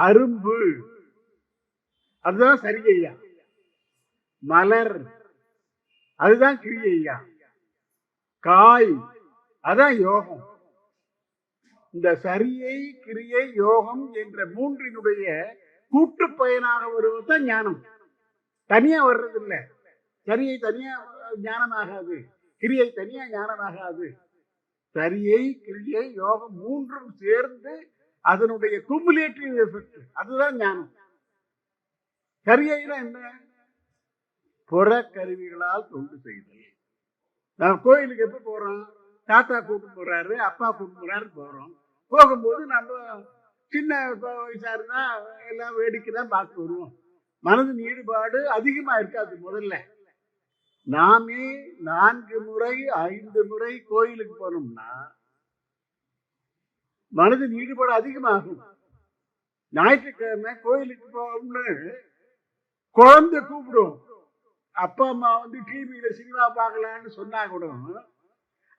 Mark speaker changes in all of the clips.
Speaker 1: அரும்பு. அதுதான் சரியையா மலர். அதுதான் கிரியையா. காய். அதான் யோகம். இந்த சரியை கிரியை யோகம் என்ற மூன்றினுடைய கூட்டு பயனாக வருவதுதான் ஞானம். தனியா வர்றது இல்லை சரியை தனியா ஞானமாகாது. கிரியை தனியா ஞானமாகாது. சரியை கிரியை யோகம் மூன்றும் சேர்ந்து அதனுடைய குமுலேட்டிவ் எஃபெக்ட் அதுதான் ஞானம். கரியைனா என்ன? புற கருவிகளால் தொண்டு செய்தல். நான் கோயிலுக்கு எப்ப போறோம்? தாத்தா கூட்டு போறாரு அப்பா கூட்டு போறாரு போறோம். போகும்போது நம்ம சின்ன வயசா இருந்தா எல்லாம் வேடிக்கை தான் பார்த்து வருவோம். மனதின் ஈடுபாடு அதிகமா இருக்காது முதல்ல. நாமே நான்கு முறை ஐந்து முறை கோயிலுக்கு போனோம்னா மனதில் ஈடுபாடு அதிகமாகும். ஞாயிற்றுக்கிழமை கோயிலுக்கு போகணும்னு குழந்தை கூப்பிடும். அப்பா அம்மா வந்து டிவியில சினிமா பார்க்கலான்னு சொன்னா கூட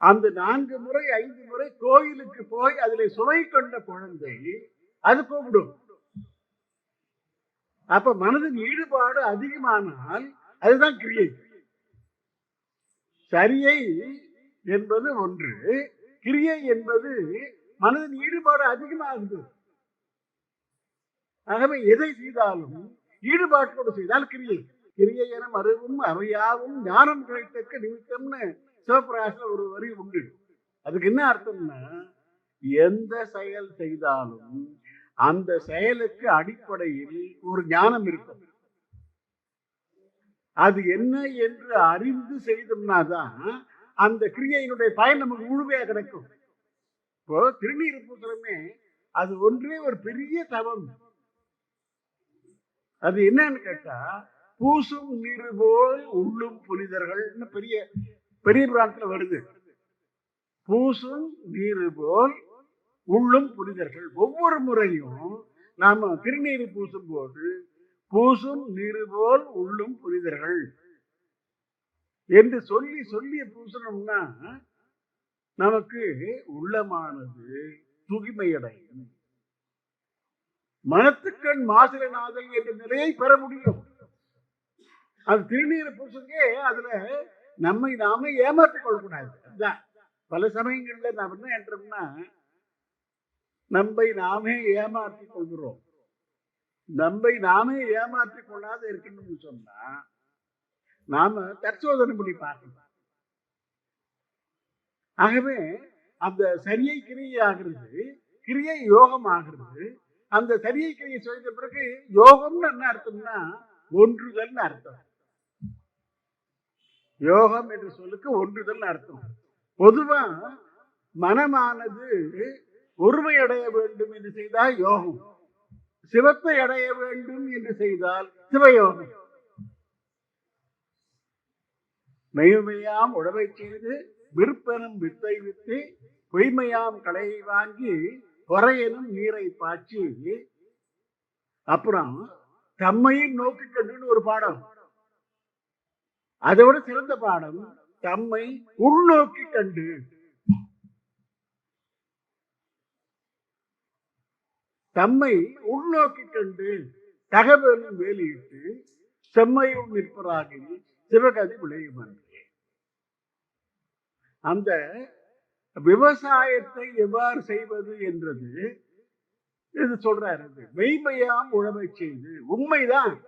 Speaker 1: அந்த நான்கு முறை ஐந்து முறை கோயிலுக்கு போய் அதுல சுவை கொண்ட குழந்தை அது கூப்பிடும். அப்ப மனதின் ஈடுபாடு அதிகமானால் அதுதான் கிரியை. சரியை என்பது ஒன்று கிரியை என்பது மனதின் ஈடுபாடு அதிகமாகுது. ஆகவே எதை செய்தாலும் ஈடுபாட்டோடு செய்தால் கிரியை. கிரியை என மறுவும் அவையாவும் ஞானம் கிடைத்தக்க நிமித்தம்னு சிவபிரகாசில் ஒரு வரி உண்டு. அதுக்கு என்ன அர்த்தம்னா எந்த செயல் செய்தாலும் அந்த செயலுக்கு அடிப்படையில் ஒரு ஞானம் இருக்கும். அது என்ன என்று அறிந்து செய்தோம்னா தான் அந்த கிரியையினுடைய பயன் நமக்கு முழுமையாக கிடைக்கும். இப்போ திருநீர் பூசுறமே அது ஒன்றே ஒரு பெரிய தவம். அது என்னன்னு கேட்டா பூசும் நீர் போல் உள்ளும் புனிதர்கள்னு பெரிய பெரிய பிராணத்துல வருது. பூசும் நீர் போல் உள்ளும் புனிதர்கள். ஒவ்வொரு முறையும் நாம திருநீர் பூசும் போது பூசும் நீர் போல் உள்ளும் புனிதர்கள். என்று சொல்லி சொல்லி பூசணும்னா நமக்கு உள்ளமானது தூய்மையடையும் மனத்துக்கண் மாசிலநாதல் என்ற நிலையை பெற முடியும். அது திருநீரை புருஷங்கே அதுல நம்மை நாமே ஏமாற்றிக் கொள்ளக்கூடாது. அதுதான் பல சமயங்கள்ல நாம் என்ன என்றோம்னா நம்மை நாமே ஏமாற்றிக் கொள்கிறோம். நம்மை நாமே ஏமாற்றிக் கொள்ளாத இருக்கணும்னு சொன்னா நாம தற்சோதனை பண்ணி பார்க்கலாம் ஆகவே அந்த சரியை கிரியை ஆகிறது கிரியை யோகம் ஆகிறது அந்த சரியை கிரியை செய்த பிறகு யோகம்னு என்ன அர்த்தம்னா ஒன்றுதல்னு அர்த்தம். யோகம் என்ற சொல்லுக்கு ஒன்றுதல் அர்த்தம். பொதுவா மனமானது ஒருமை அடைய வேண்டும் என்று செய்தால் யோகம். சிவத்தை அடைய வேண்டும் என்று செய்தால் சிவயோகம். மெய்மையாம் உழவை செய்து விற்பனும் வித்தை வித்து பொய்மையாம் கலையை வாங்கி பொறையனும் நீரை பாய்ச்சி அப்புறம் தம்மையும் நோக்கி கண்டுன்னு ஒரு பாடம். அதை விட சிறந்த பாடம் தம்மை உள்நோக்கி கண்டு. தம்மை உள்நோக்கி கண்டு தகவலும் வேலியிட்டு செம்மையும் நிற்பராகி சிவகதி விளையும் அன்றே அந்த விவசாயத்தை எவ்வாறு செய்வது என்றது இது சொல்றாரு இது. மெய்மையாம் உழவை செய்து. உண்மைதான்.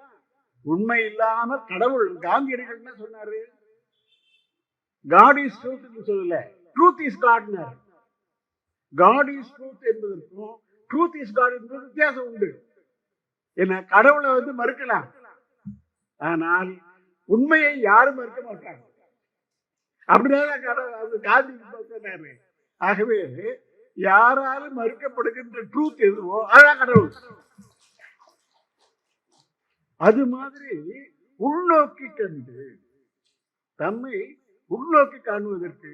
Speaker 1: உண்மை இல்லாம கடவுள் காந்தியடிகள் என்ன சொன்னாரு? காட் இஸ் ட்ரூத் சொல்லல. ட்ரூத் இஸ் காட்னர் காட் இஸ் ட்ரூத் என்பதற்கும் ட்ரூத் இஸ் காட் என்பது வித்தியாசம் உண்டு. என்ன கடவுளை வந்து மறுக்கலாம். ஆனால் உண்மையை யாரும் மறுக்க மாட்டாங்க அப்படிதான் காந்தி சொன்னாரு ஆகவே யாராலும் மறுக்கப்படுகின்ற ட்ரூத் எதுவோ அதான் கடவுள். அது மாதிரி உள்நோக்கி கண்டு தம்மை உள்நோக்கி காணுவதற்கு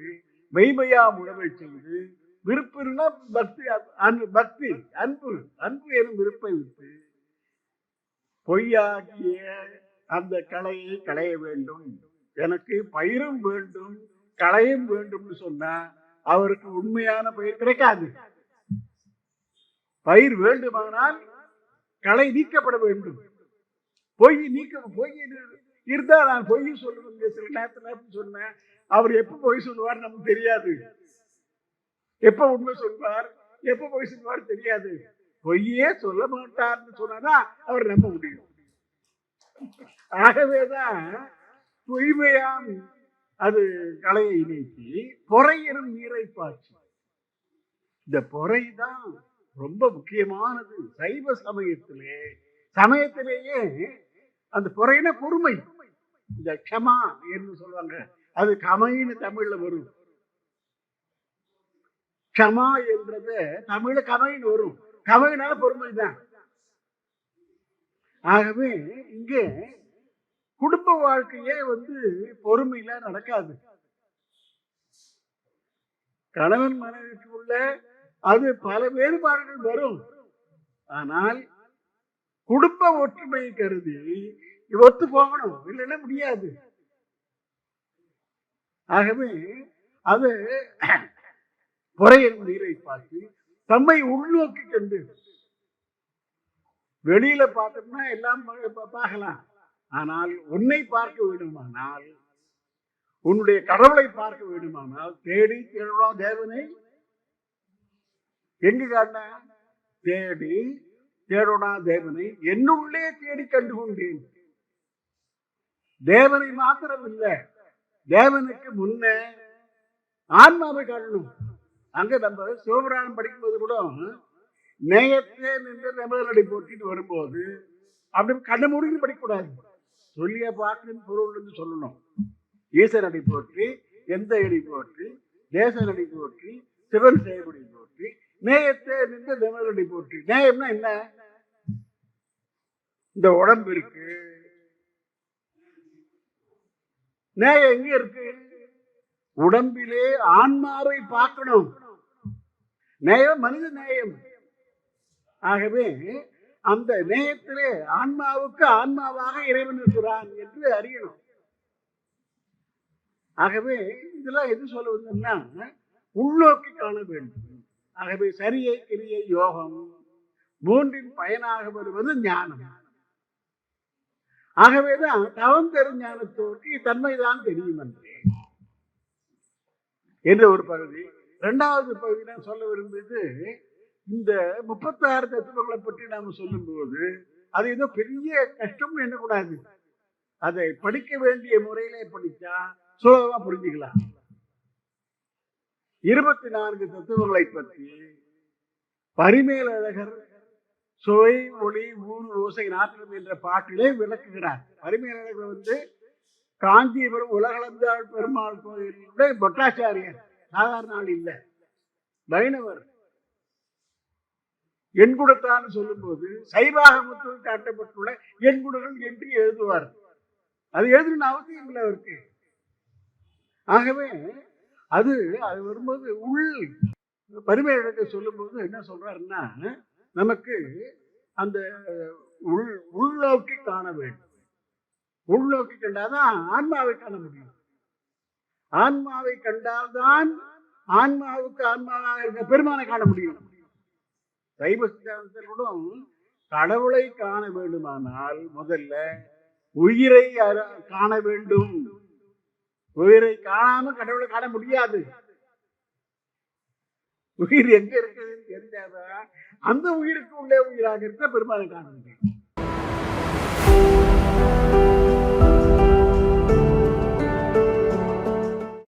Speaker 1: மெய்மையா உணவை செய்து விருப்பம்னா பக்தி அன்பு பக்தி அன்பு அன்பு எனும் விருப்பை விட்டு பொய்யாகிய அந்த கலையை களைய வேண்டும். எனக்கு பயிரும் வேண்டும் களையும் வேண்டும்னு சொன்னா அவருக்கு உண்மையான பயிர் கிடைக்காது. பயிர் வேண்டுமானால் களை நீக்கப்பட வேண்டும். பொய் நீக்க பொய் இருந்தா நான் பொய் சொல்லுவேன் சில நேரத்தில் சொன்னேன் அவர் எப்ப பொய் சொல்லுவார் நமக்கு தெரியாது. எப்ப உண்மை சொல்வார் எப்ப பொய் சொல்வார் தெரியாது. பொய்யே சொல்ல மாட்டார்னு சொன்னாதான் அவர் நம்ப முடியும். ஆகவேதான் தூய்மையாம். அது கலையை நீக்கி பொறையிடும் நீரை பாய்ச்சி. இந்த பொறை தான் ரொம்ப முக்கியமானது. சைவ சமயத்திலே சமயத்திலேயே அந்த பொறையின பொறுமை. இந்த க்ஷமா என்று சொல்லுவாங்க. அது கமைன்னு தமிழ்ல வரும். க்ஷமா என்றது தமிழ்ல கமைன்னு வரும். கமைனால பொறுமை தான் ஆகவே இங்கே குடும்ப வாழ்க்கையே வந்து பொறுமையில நடக்காது. கணவன் மனைவிக்கு உள்ள அது பல வேறுபாடுகள் வரும். ஆனால் குடும்ப ஒற்றுமை கருதி ஒத்து போகணும் இல்லைன்னா முடியாது. ஆகவே அது புறையின் நீரை பார்த்து தம்மை உள்நோக்கி கண்டு வெளியில பார்த்தோம்னா எல்லாம் பா- பார்க்கலாம். ஆனால் உன்னை பார்க்க வேண்டுமானால் உன்னுடைய கடவுளை பார்க்க வேண்டுமானால் தேடி தேடலாம் தேவனை. எங்கு காண்ட தேடி தேடோனா தேவனை. என்னுள்ளே தேடி கண்டு கொண்டேன் தேவனை மாத்திரம் இல்லை தேவனுக்கு முன்ன ஆன்மாவை காணணும் அங்க நம்ம சிவபுராணம் படிக்கும்போது கூட நேயத்தே நின்று நிமிடனடி போட்டிட்டு வரும்போது அப்படி கண்ண முடிஞ்சு படிக்கக்கூடாது சொல்லிய பாட்டின் பொருள் என்று சொல்லணும். ஈசனடி போற்றி எந்த அடி போற்றி தேசனடி போற்றி சிவன் செய்யப்படி போற்றி நேயத்தே நின்று நிமிடனடி போற்றி. நேயம்னா என்ன? இந்த உடம்பு இருக்கு. நேயம் எங்க இருக்கு? உடம்பிலே ஆன்மாவை பார்க்கணும். நேயம் மனித நேயம் ஆகவே அந்த நேயத்திலே ஆன்மாவுக்கு ஆன்மாவாக இறைவன் இருக்கிறான் என்று அறியணும். ஆகவே இதெல்லாம் எது சொல்ல உள்நோக்கி காண வேண்டும். ஆகவே சரியை கிரியை யோகம் மூன்றின் பயனாக வருவது ஞானம். ஆகவேதான் தவம் தரும் ஞானத்தோருக்கு தன்மைதான் தெரியும் என்று என்ற ஒரு பகுதி. இரண்டாவது பகுதி நான் சொல்ல விரும்பியது இந்த முப்பத்தாறு தத்துவங்களை பற்றி நாம சொல்லும்போது அது ஏதோ பெரிய கஷ்டம் எண்ணக்கூடாது அதை படிக்க வேண்டிய முறையிலே படிச்சா சுலபமா புரிஞ்சுக்கலாம். இருபத்தி நான்கு தத்துவங்களை பற்றி பரிமேலழகர் சுவை ஒளி ஊர் ஓசை நாற்றம் என்ற பாட்டிலே விளக்குகிறார். பரிமேலழகர் வந்து காஞ்சிபுரம் உலகளந்தாள் பெருமாள் கோயிலுடைய பட்டாச்சாரியர். சாதாரண ஆள் இல்லை. வைணவர். எண்குடத்தான்னு சொல்லும்போது சைவாக சைவாகமத்தில் காட்டப்பட்டுள்ள எண்குடங்கள் என்று எழுதுவார். அது எழுதுன அவசியம் இல்லை அவருக்கு. ஆகவே அது அது வரும்போது உள் பருமை இழக்க சொல்லும்போது என்ன சொல்றாருன்னா நமக்கு அந்த உள் உள்நோக்கி காண வேண்டும். உள்நோக்கி கண்டாதான் ஆன்மாவை காண முடியும். ஆன்மாவை கண்டால்தான் ஆன்மாவுக்கு ஆன்மாவாக இருக்க பெருமானை காண முடியும். சைவ சித்தாந்தத்தில் கடவுளை காண வேண்டுமானால் முதல்ல உயிரை அற- காண வேண்டும். உயிரை காணாம கடவுளை காண முடியாது. உயிர் எங்க இருக்குதுன்னு தெரிஞ்சாதான் அந்த உயிருக்கு உள்ளே உயிராக இருக்க பெருமானை காண முடியும்.